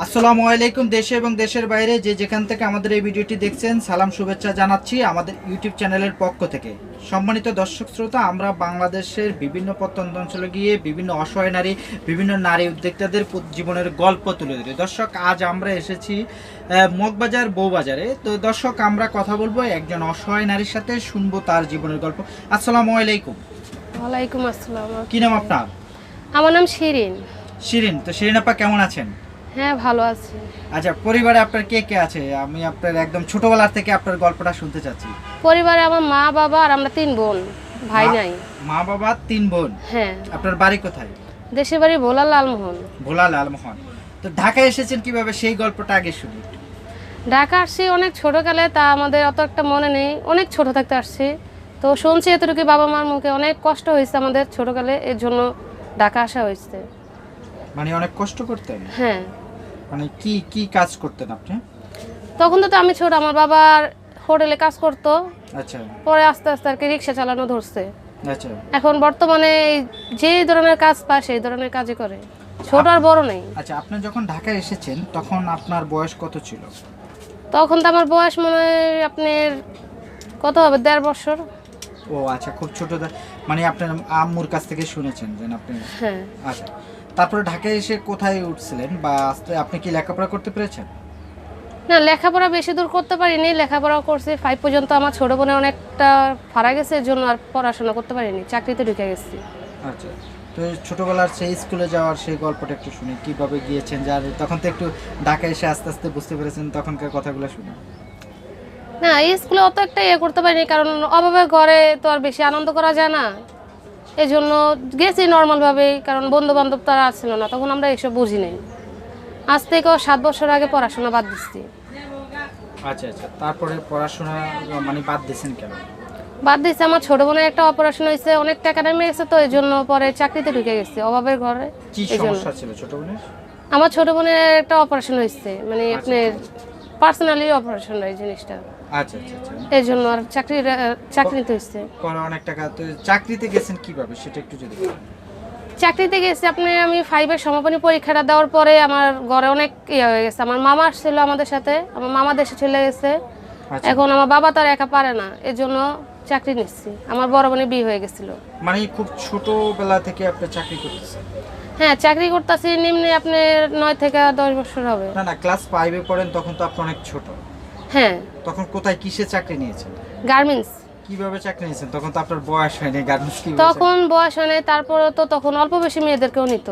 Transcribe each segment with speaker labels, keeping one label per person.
Speaker 1: আসসালামু আলাইকুম দেশে এবং দেশের বাইরে যে যেখান থেকে আমাদের এই ভিডিওটি দেখছেন সালাম শুভেচ্ছা জানাচ্ছি আমাদের ইউটিউব চ্যানেলের পক্ষ থেকে। সম্মানিত দর্শক শ্রোতা আমরা বাংলাদেশের বিভিন্ন প্রত্যন্ত অঞ্চলে গিয়ে বিভিন্ন অসহায় নারী বিভিন্ন নারী উদ্যোক্তাদের জীবনের গল্প তুলে ধরি। দর্শক আজ আমরা এসেছি মগবাজার বউবাজারে। তো দর্শক আমরা কথা বলব একজন অসহায় নারীর সাথে শুনব তার জীবনের গল্প। আসসালামু আলাইকুম।
Speaker 2: ওয়ালাইকুম আসসালাম।
Speaker 1: কি নাম আপনার?
Speaker 2: আমার নাম শিরিন।
Speaker 1: শিরিন তো শিরিন আপা কেমন আছেন?
Speaker 2: হ্যাঁ ভালো আছি।
Speaker 1: আচ্ছা পরিবারে আপনার কে কে আছে? আমি আপনার একদম ছোটবেলা থেকে আপনার গল্পটা শুনতে চাচ্ছি।
Speaker 2: পরিবারে আমার মা বাবা আর আমরা তিন বোন ভাই নাই।
Speaker 1: মা বাবা তিন বোন?
Speaker 2: হ্যাঁ।
Speaker 1: আপনার বাড়ি কোথায়?
Speaker 2: দেশের বাড়ি ভোলা লালমোহন।
Speaker 1: ভোলা লালমোহন। তো ঢাকায় এসেছেন কীভাবে? সেই গল্পটা আগে শুনি।
Speaker 2: ঢাকা আসছি অনেক ছোটকালে তা আমাদের অত একটা মনে নেই। অনেক ছোট থাকতে আসছি। তো শুনছি এতটুকু বাবা মার মুখে অনেক কষ্ট হয়েছে আমাদের ছোটকালে এর জন্য ঢাকা আসা হয়েছে।
Speaker 1: মানে অনেক কষ্ট করতেন?
Speaker 2: হ্যাঁ।
Speaker 1: মানে কি কি কাজ করতেন আপনি?
Speaker 2: তখন তো আমি ছোট আমার বাবার হোটেলে কাজ করতো।
Speaker 1: আচ্ছা।
Speaker 2: পরে আস্তে আস্তে আর কি রিক্সা চালানো ধরছে।
Speaker 1: আচ্ছা।
Speaker 2: এখন বর্তমানে যে ধরনের কাজ পায় সেই ধরনের কাজই করে। ছোট আর বড় নেই।
Speaker 1: আচ্ছা আপনি যখন ঢাকায় এসেছেন তখন আপনার বয়স কত ছিল?
Speaker 2: তখন তো আমার বয়স মনে হয় আপনার কত হবে দেড় বছর।
Speaker 1: ও আচ্ছা খুব ছোট মানে আপনার আম্মুর কাছ থেকে শুনেছেন যে আপনি
Speaker 2: হ্যাঁ।
Speaker 1: আচ্ছা। তারপরে ঢাকায় এসে কোথায় উঠছিলেন বা আস্তে আপনি কি লেখাপড়া করতে পেরেছেন?
Speaker 2: না লেখাপড়া বেশি দূর করতে পারিনি। লেখাপড়া করছি। ফাইভ পর্যন্ত আমার ছোট বোনের অনেকটা ফারা গেছে এর জন্য আর পড়াশোনা করতে পারিনি। চাকরিতে ঢুকে গেছি।
Speaker 1: আচ্ছা। তো ছোটবেলার সেই স্কুলে যাওয়ার সেই গল্পটা একটু শুনি। কীভাবে গিয়েছেন? যার তখন তো একটু ঢাকায় এসে আস্তে আস্তে বুঝতে পেরেছেন তখনকার কথাগুলো শুনি।
Speaker 2: না এই স্কুলে অত একটা ইয়ে করতে পারিনি। কারণ অভাবে ঘরে তো আর বেশি আনন্দ করা যায় না। এই জন্য গেছি নর্মালভাবেই কারণ বন্ধু বান্ধব তারা আসছিল না তখন আমরা এসব বুঝি নাই। আজ থেকেও সাত বছর আগে পড়াশোনা বাদ দিচ্ছি।
Speaker 1: আচ্ছা আচ্ছা তারপরে পড়াশোনা মানে বাদ দিয়েছেন কেন?
Speaker 2: বাদ দিচ্ছে আমার ছোট বোনের একটা অপারেশন হয়েছে অনেক টাকা নেমে গেছে তো এই জন্য পরে চাকরিতে ঢুকে গেছে অভাবের ঘরে।
Speaker 1: কি
Speaker 2: এই জন্য
Speaker 1: সমস্যা ছিল ছোট বোনের?
Speaker 2: আমার ছোট বোনের একটা অপারেশন হয়েছে মানে আপনার পার্সোনালি অপারেশন এই জিনিসটা।
Speaker 1: আচ্ছা আচ্ছা আচ্ছা।
Speaker 2: এই জন্য আর চাকরি চাকরি নিতে
Speaker 1: অনেক টাকা তো চাকরিতে গেছেন কীভাবে? সেটা একটু যদি
Speaker 2: চাকরিতে গেছি আপনি আমি ফাইভের সমাপনী পরীক্ষাটা দেওয়ার পরে আমার ঘরে অনেক ইয়ে হয়ে গেছে। আমার মামা আসছিল আমাদের সাথে আমার মামা দেশে চলে গেছে। এখন আমার বাবা তার একা পারে না এর জন্য চাকরি নিচ্ছি। আমার বড় বোনের বিয়ে হয়ে গেছিল।
Speaker 1: মানে খুব ছোটবেলা থেকে আপনি চাকরি করতেছেন?
Speaker 2: হ্যাঁ চাকরি করতেছি নিম্নে আপনার নয় থেকে দশ বছর হবে।
Speaker 1: না না ক্লাস ফাইভে পড়েন তখন তো আপনি অনেক ছোট।
Speaker 2: হ্যাঁ।
Speaker 1: তখন কোথায় কিসে চাকরি নিয়েছেন?
Speaker 2: গার্মেন্টস।
Speaker 1: কীভাবে চাকরি নিয়েছেন? তখন তো আপনার বয়স হয়নি গার্মেন্টস কি
Speaker 2: তখন বয়স হয় নাই, তারপরে তো তখন অল্প বেশি মেয়েদেরকেও নিত।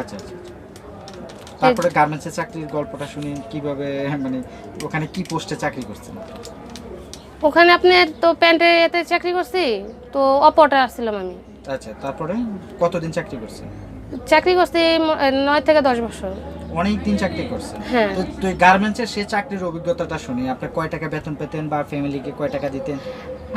Speaker 1: আচ্ছা আচ্ছা আচ্ছা। তারপরে গার্মেন্টসের চাকরির গল্পটা শুনি কীভাবে মানে ওখানে কি পোস্টে চাকরি করছেন
Speaker 2: ওখানে আপনি তো প্যান্টে এতে চাকরি করছি তো অপরটা আসছিলাম আমি।
Speaker 1: আচ্ছা তারপরে কতদিন চাকরি করছেন?
Speaker 2: চাকরি করছি নয় থেকে দশ বছর।
Speaker 1: অনেক দিন চাকরি করছেন
Speaker 2: হ্যাঁ।
Speaker 1: তো তুই গার্মেন্টসের সে চাকরির অভিজ্ঞতাটা শুনি আপনি কয় টাকা বেতন পেতেন বা ফ্যামিলিকে কয় টাকা দিতেন?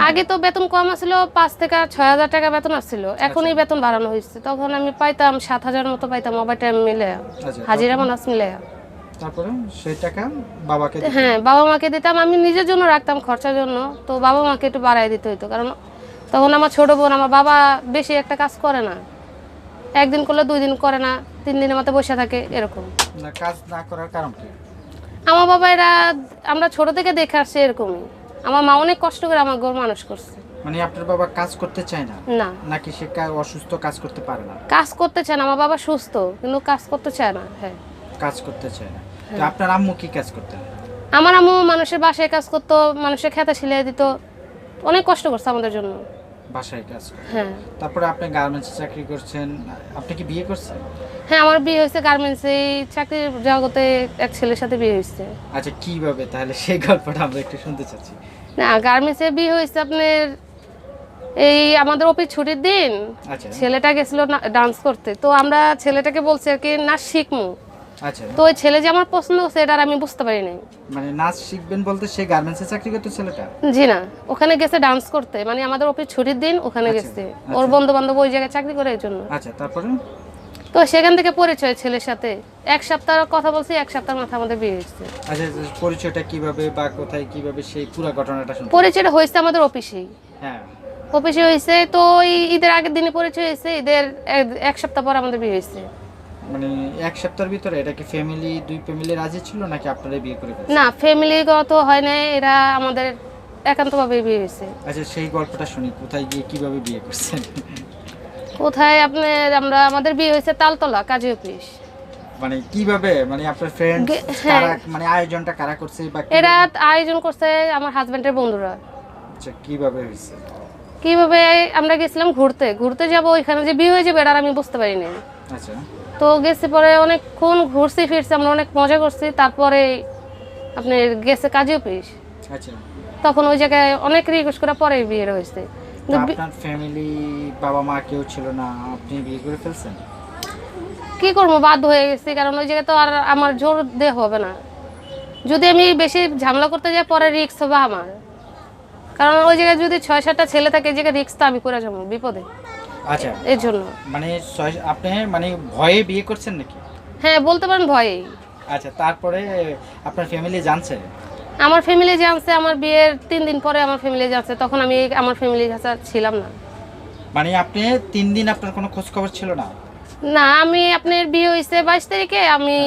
Speaker 2: আগে তো বেতন কম আসছিল পাঁচ থেকে ছয় হাজার টাকা বেতন আসছিল এখনই বেতন বাড়ানো হয়েছে। তখন আমি পাইতাম সাত হাজার মতো পাইতাম ওভার টাইম মিলে।
Speaker 1: আচ্ছা
Speaker 2: হাজিরা মানাস মিলে।
Speaker 1: তারপরে? সেই টাকা বাবাকে?
Speaker 2: হ্যাঁ বাবা মাকে দিতাম। আমি নিজের জন্য রাখতাম খরচার জন্য। তো বাবা মাকে একটু বাড়াই দিতে হইতো। কারণ তখন আমার ছোট বোন আমার বাবা বেশি একটা কাজ করে না। একদিন করলে দুই দিন করে না তিন দিনের মতো বসে থাকে এরকম।
Speaker 1: না কাজ না করার কারণ কি?
Speaker 2: আমার বাবা এরা আমরা ছোট থেকে দেখে আসছি এরকমই। আমার মা অনেক কষ্ট করে আমার ঘর মানুষ করছে।
Speaker 1: মানে আপনার বাবা কাজ করতে চায় না?
Speaker 2: না।
Speaker 1: নাকি সে অসুস্থ কাজ করতে পারে না?
Speaker 2: কাজ করতে চায় না আমার বাবা সুস্থ কিন্তু কাজ করতে চায় না হ্যাঁ।
Speaker 1: কাজ করতে চায় না। তো আপনার আম্মু কি কাজ করতেন?
Speaker 2: আমার আম্মু মানুষের বাসায় কাজ করতো মানুষের খেতে সিলিয়ে দিত অনেক কষ্ট করছে আমাদের জন্য।
Speaker 1: বাসায় কাজ করে।
Speaker 2: হ্যাঁ।
Speaker 1: তারপরে আপনি গার্মেন্টসে চাকরি করছেন আপনি কি বিয়ে করছেন?
Speaker 2: হ্যাঁ আমার বিয়ে হয়েছে গার্মেন্টস চাকরির জগতে এক ছেলের সাথে বিয়ে হয়েছে।
Speaker 1: আচ্ছা কীভাবে? তাহলে সেই গল্পটা আমরা একটু শুনতে চাচ্ছি।
Speaker 2: না গার্মেন্টসে বিয়ে হয়েছে আপনার এই আমাদের অফিস ছুটির দিন।
Speaker 1: আচ্ছা।
Speaker 2: ছেলেটা গেছিল ডান্স করতে। তো আমরা ছেলেটাকে বলছি আর কি না শিখমু। তো ওই ছেলে যে আমার পছন্দ করছে এটা আর আমি বুঝতে পারি নাই।
Speaker 1: মানে নাচ শিখবেন বলতে সে গার্মেন্টসে চাকরি করতো ছেলেটা?
Speaker 2: জি না ওখানে গেছে ডান্স করতে। মানে আমাদের অফিস ছুটির দিন ওখানে
Speaker 1: আচ্ছা,
Speaker 2: গেছে।
Speaker 1: আচ্ছা।
Speaker 2: ওর বন্ধু বান্ধব ওই জায়গায় চাকরি করে এই জন্য।
Speaker 1: আচ্ছা তারপরে?
Speaker 2: তো সেখান থেকে পরিচয় ছেলের সাথে। এক সপ্তাহ কথা বলছি এক সপ্তাহের মাথা আমাদের বিয়ে হয়েছে।
Speaker 1: আচ্ছা পরিচয়টা কীভাবে বা কোথায় কীভাবে সেই পুরো ঘটনাটা শুনতে
Speaker 2: পরিচয়টা হয়েছে আমাদের অফিসেই
Speaker 1: হ্যাঁ।
Speaker 2: অফিসে হয়েছে তো ওই ঈদের আগের দিনে পরিচয় হয়েছে ঈদের এক- সপ্তাহ পর আমাদের বিয়ে হয়েছে।
Speaker 1: মানে এক সপ্তাহের ভিতরে এটা কি ফ্যামিলি দুই ফ্যামিলি রাজি ছিল নাকি আপনারা বিয়ে করে ফেলছেন?
Speaker 2: না ফ্যামিলিগত হয় না এরা আমাদের একান্তভাবে বিয়ে হয়েছে।
Speaker 1: আচ্ছা সেই গল্পটা শুনি কোথায় গিয়ে কীভাবে বিয়ে করছেন?
Speaker 2: কোথায় আপনার আমরা আমাদের বিয়ে হয়েছে তালতলা কাজী অফিস।
Speaker 1: মানে কীভাবে মানে আপনার ফ্রেন্ড
Speaker 2: হ্যাঁ।
Speaker 1: কারা মানে আয়োজনটা কারা করছে বা
Speaker 2: এরা আয়োজন করছে আমার হাজবেন্ডের বন্ধুরা।
Speaker 1: আচ্ছা কীভাবে হয়েছে?
Speaker 2: কীভাবে আমরা গেছিলাম ঘুরতে ঘুরতে যাব ওইখানে যে বিয়ে হয়ে যাবে এটা আমি বুঝতে পারি পারিনি
Speaker 1: আচ্ছা।
Speaker 2: তো গেছি পরে অনেকক্ষণ ঘুরছি ফিরছি আমরা অনেক মজা করছি। তারপরে আপনি গেছে কাজী অফিস।
Speaker 1: আচ্ছা।
Speaker 2: তখন ওই জায়গায় অনেক রিকোয়েস্ট করে পরে বিয়ে হয়েছে।
Speaker 1: আপনার ফ্যামিলি বাবা মা কেউ ছিল না আপনি বিয়ে করে ফেলছেন?
Speaker 2: কি করব বাধ্য হয়ে গেছি কারণ ওই জায়গায় তো আর আমার জোর দিয়ে হবে না। যদি আমি বেশি ঝামেলা করতে যাই পরে রিক্স হবে আমার। কারণ ওই জায়গায় যদি ছয় সাতটা ছেলে থাকে এই জায়গায় রিক্স তো আমি করে যাব বিপদে।
Speaker 1: আচ্ছা।
Speaker 2: এর জন্য
Speaker 1: মানে আপনি মানে ভয়ে বিয়ে করছেন নাকি?
Speaker 2: হ্যাঁ বলতে পারেন ভয়েই।
Speaker 1: আচ্ছা তারপরে আপনার ফ্যামিলি জানছে?
Speaker 2: আমার ফ্যামিলি জানছে আমার বিয়ের তিন দিন পরে আমার ফ্যামিলি জানছে তখন আমি আমার ফ্যামিলির কাছে ছিলাম না।
Speaker 1: মানে আপনি তিন দিন আপনার কোনো খোঁজ খবর ছিল না?
Speaker 2: না আমি আপনার বিয়ে হয়েছে বাইশ তারিখে আমি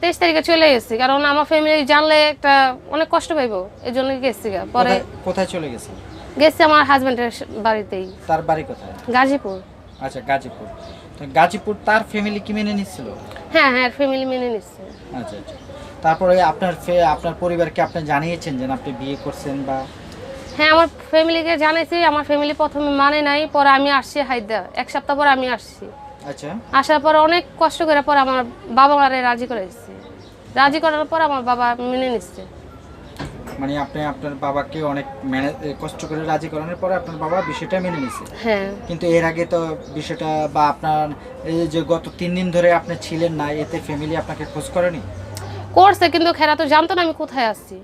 Speaker 2: তেইশ তারিখে চলে গেছি কারণ আমার ফ্যামিলি জানলে একটা অনেক কষ্ট পাইবো এই জন্য গেছি পরে
Speaker 1: কোথায় চলে গেছে
Speaker 2: গেছি আমার হাজবেন্ডের বাড়িতেই।
Speaker 1: তার বাড়ি কোথায়?
Speaker 2: গাজীপুর।
Speaker 1: আচ্ছা গাজীপুর। তো গাজীপুর তার ফ্যামিলি কি মেনে নিচ্ছিল?
Speaker 2: হ্যাঁ হ্যাঁ ফ্যামিলি মেনে নিচ্ছে।
Speaker 1: আচ্ছা আচ্ছা। তারপরে আপনার ফে- আপনার পরিবারকে আপনি জানিয়েছেন যে আপনি বিয়ে করছেন বা
Speaker 2: হ্যাঁ আমার ফ্যামিলিকে জানাইছি আমার ফ্যামিলি প্রথমে মানে নাই পরে আমি আসছি হায়দা এক সপ্তাহ পর আমি আসছি।
Speaker 1: আচ্ছা।
Speaker 2: আসার পর অনেক কষ্ট করে পরে আমার বাবা মারে রাজি করে এসেছি রাজি করার পর আমার বাবা মেনে নিচ্ছে।
Speaker 1: মানে আপনি আপনার বাবাকে অনেক কষ্ট করে রাজি করানোর পরে আপনার বাবা বিষয়টা মেনে নিছে।
Speaker 2: হ্যাঁ।
Speaker 1: কিন্তু এর আগে তো বিষয়টা বা আপনার এই যে গত তিন দিন ধরে আপনি ছিলেন না এতে ফ্যামিলি আপনাকে খোঁজ করেনি?
Speaker 2: করছে কিন্তু খেরা তো জানতো না আমি কোথায় আসছি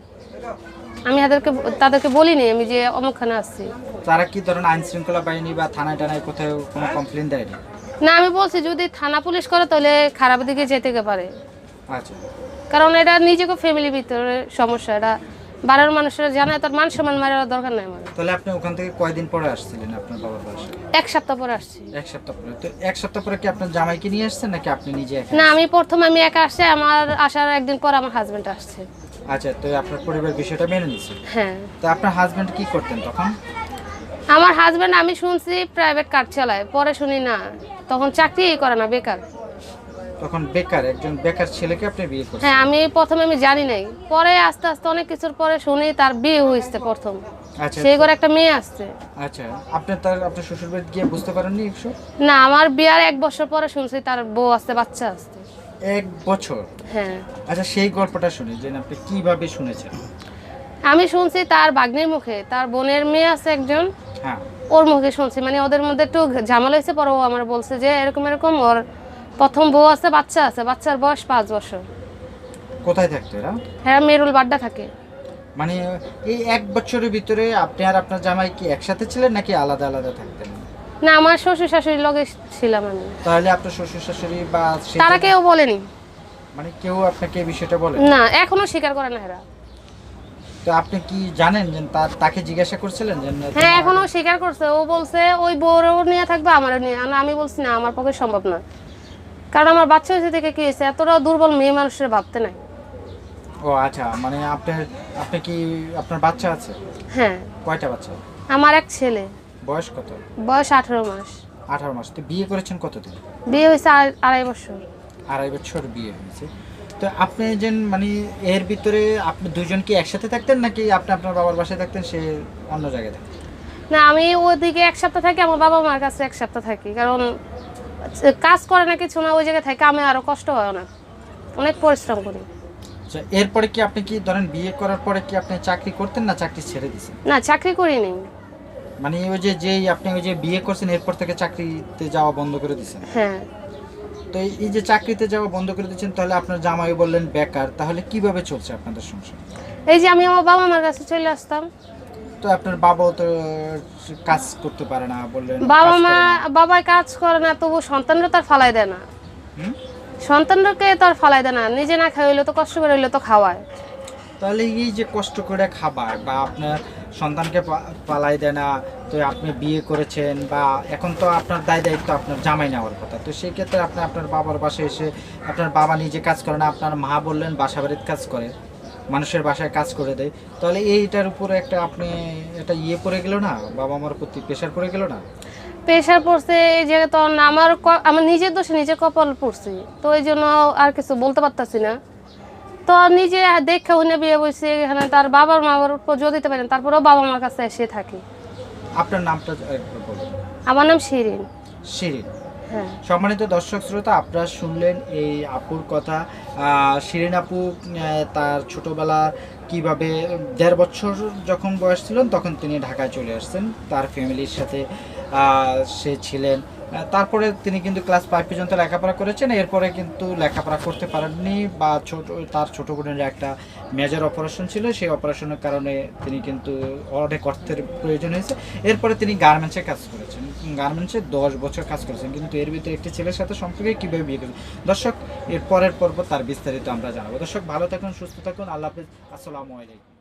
Speaker 2: আমি তাদেরকে তাদেরকে বলিনি আমি যে অমুকখানে আসছি
Speaker 1: তারা কি ধরেন আইন শৃঙ্খলা বাহিনী বা থানায় টানায় কোথাও কোনো কমপ্লেন দেয়নি?
Speaker 2: না আমি বলছি যদি থানা পুলিশ করে তাহলে খারাপ দিকে যেতে পারে।
Speaker 1: আচ্ছা।
Speaker 2: কারণ এটা নিজেকে ফ্যামিলির ভিতরে সমস্যা এটা বাড়ির মানুষরা জানায় তার মান সম্মান মারার দরকার নাই আমার।
Speaker 1: তাহলে আপনি ওখান থেকে কয়দিন পরে আসছিলেন আপনার বাবার বাসায়?
Speaker 2: এক সপ্তাহ পরে আসছি।
Speaker 1: এক সপ্তাহ পরে। তো এক সপ্তাহ পরে কি আপনার জামাইকে নিয়ে আসছেন নাকি আপনি নিজে একা
Speaker 2: না আমি প্রথম আমি একা আসছি আমার আসার একদিন পর আমার হাজবেন্ড আসছে।
Speaker 1: আচ্ছা তো আপনার পরিবার বিষয়টা মেনে নিচ্ছে
Speaker 2: হ্যাঁ।
Speaker 1: তো আপনার হাজবেন্ড কি করতেন তখন?
Speaker 2: আমার হাজবেন্ড আমি শুনছি প্রাইভেট কার চালায় পরে শুনি না। তখন চাকরিই করে না বেকার।
Speaker 1: তখন বেকার একজন বেকার ছেলেকে আপনি বিয়ে করছেন।
Speaker 2: হ্যাঁ আমি প্রথমে আমি জানি নাই। পরে আস্তে আস্তে অনেক কিছুর পরে শুনি তার বিয়ে হয়েছে প্রথম।
Speaker 1: আচ্ছা
Speaker 2: সেই ঘরে একটা মেয়ে আসছে।
Speaker 1: আচ্ছা আপনি তার আপনার শ্বশুর বাড়ি গিয়ে বুঝতে পারেননি একশো
Speaker 2: না আমার বিয়ার এক বছর পরে শুনছি তার বউ আসছে বাচ্চা আসছে।
Speaker 1: এক বছর?
Speaker 2: হ্যাঁ।
Speaker 1: আচ্ছা সেই গল্পটা শুনি যে আপনি কীভাবে শুনেছেন?
Speaker 2: আমি শুনছি তার বাগ্নির মুখে তার বোনের মেয়ে আছে একজন।
Speaker 1: হ্যাঁ।
Speaker 2: ওর মুখে শুনছি মানে ওদের মধ্যে একটু ঝামেলা হয়েছে পরে ও আমার বলছে যে এরকম এরকম ওর প্রথম বউ আছে বাচ্চা আছে। বাচ্চার বয়স পাঁচ বছর।
Speaker 1: কোথায় থাকতো এরা?
Speaker 2: হ্যাঁ মেরুল বাড্ডা থাকে।
Speaker 1: মানে এই এক বছরের ভিতরে আপনি আর আপনার জামাই কি একসাথে ছিলেন নাকি আলাদা আলাদা থাকতেন?
Speaker 2: না আমার শ্বশুর শাশুড়ির লগে ছিলাম আমি।
Speaker 1: তাহলে আপনার শ্বশুর শাশুড়ি বা সে-
Speaker 2: তারা কেউ বলেনি।
Speaker 1: মানে কেউ আপনাকে এই বিষয়টা বলে
Speaker 2: না এখনও স্বীকার করে না এরা।
Speaker 1: তো আপনি কি জানেন যে তার তাকে জিজ্ঞাসা করছিলেন যে না,
Speaker 2: হ্যাঁ এখনও স্বীকার করছে। ও বলছে ওই বউরও নিয়ে থাকবে আমারও নিয়ে আর আমি বলছি না আমার পক্ষে সম্ভব না। কারণ আমার বাচ্চা হয়েছে থেকে কি হয়েছে? এতটা দুর্বল মেয়ে মানুষের ভাবতে নাই।
Speaker 1: ও আচ্ছা মানে আপনার আপনি কি আপনার বাচ্চা আছে?
Speaker 2: হ্যাঁ।
Speaker 1: কয়টা বাচ্চা?
Speaker 2: আমার এক ছেলে।
Speaker 1: বয়স কত?
Speaker 2: বয়স আঠেরো মাস।
Speaker 1: আঠারো মাস। তো বিয়ে করেছেন কতদিন?
Speaker 2: বিয়ে হয়েছে আড়াই- আড়াই বছর।
Speaker 1: আড়াই বছর বিয়ে হয়েছে। তো আপনি যে মানে এর ভিতরে আপনি দুজন কি একসাথে থাকতেন নাকি আপনি আপনার বাবার বাসায় থাকতেন সে অন্য জায়গায় থাকতেন?
Speaker 2: না আমি ওদিকে এক সপ্তাহ থাকি আমার বাবা মার কাছে এক সপ্তাহ থাকি। কারণ কাজ করে না কিছু না ওই জায়গায় থাকে আমি আরও কষ্ট হয় না অনেক পরিশ্রম করি।
Speaker 1: আচ্ছা এরপরে কি আপনি কি ধরেন বিয়ে করার পরে কি আপনি চাকরি করতেন না চাকরি ছেড়ে দিয়েছেন
Speaker 2: না চাকরি করিনি।
Speaker 1: মানে ওই যে যেই আপনি ওই যে বিয়ে করছেন এরপর থেকে চাকরিতে যাওয়া বন্ধ করে দিয়েছেন
Speaker 2: হ্যাঁ।
Speaker 1: তো এই- যে চাকরিতে যাওয়া বন্ধ করে দিচ্ছেন তাহলে আপনার জামাই বললেন বেকার তাহলে কীভাবে চলছে আপনাদের সংসার?
Speaker 2: এই যে আমি আমার বাবা মার কাছে চলে আসতাম
Speaker 1: তো আপনার বাবাও তো কাজ করতে পারে না বললেন
Speaker 2: বাবা মা বাবাই কাজ করে না তবু সন্তানরা তার ফালাই দেয় না। সন্তানকে তো আর ফালাই দেয় না নিজে না খাই হইলে তো কষ্ট করে হইলে তো খাওয়ায়।
Speaker 1: তাহলে এই যে কষ্ট করে খাবার বা আপনার সন্তানকে পালাই দেয় না তো আপনি বিয়ে করেছেন বা এখন তো আপনার দায় দায়িত্ব আপনার জামাই নেওয়ার কথা তো সেই ক্ষেত্রে আপনি আপনার বাবার বাসায় এসে আপনার বাবা নিজে কাজ করে না আপনার মা বললেন বাসা বাড়ির কাজ করে। মানুষের বাসায় কাজ করে দেয়। তাহলে এইটার উপরে একটা আপনি এটা ইয়ে পড়ে গেল না? বাবা মার প্রতি প্রেশার পড়ে গেল না?
Speaker 2: প্রেশার পড়ছে এই যে তখন আমার আমার নিজের দোষে নিজে কপাল পড়ছে। তো এই জন্য আর কিছু বলতে পারতাছি না। তো নিজে দেখে উনি বিয়ে বসে এখানে তার বাবার মার উপর জোর দিতে পারেন তারপরেও বাবা মার কাছে এসে থাকি।
Speaker 1: আপনার নামটা
Speaker 2: আমার নাম শিরিন।
Speaker 1: শিরিন। সম্মানিত দর্শক শ্রোতা, আপনারা শুনলেন এই আপুর কথা। শিরেন আপু তার ছোটবেলা কীভাবে দেড় বছর যখন বয়স ছিলেন, তখন তিনি ঢাকায় চলে আসছেন। তার ফ্যামিলির সাথে সে ছিলেন তারপরে তিনি কিন্তু ক্লাস ফাইভ পর্যন্ত লেখাপড়া করেছেন। এরপরে কিন্তু লেখাপড়া করতে পারেননি বা ছোট, তার ছোট বোনের একটা মেজর অপারেশন ছিল। সেই অপারেশনের কারণে তিনি কিন্তু অনেক অর্থের প্রয়োজন হয়েছে। এরপরে তিনি গার্মেন্টসে কাজ করেছেন। গার্মেন্টসে দশ বছর কাজ করেছেন। কিন্তু এর ভিতরে একটি ছেলের সাথে সম্পর্কে কীভাবে বিয়ে করবেন? দর্শক, এর পরের পর্ব তার বিস্তারিত আমরা জানাব। দর্শক, ভালো থাকুন, সুস্থ থাকুন। আল্লাহ হাফিজ। আসসালামু আলাইকুম।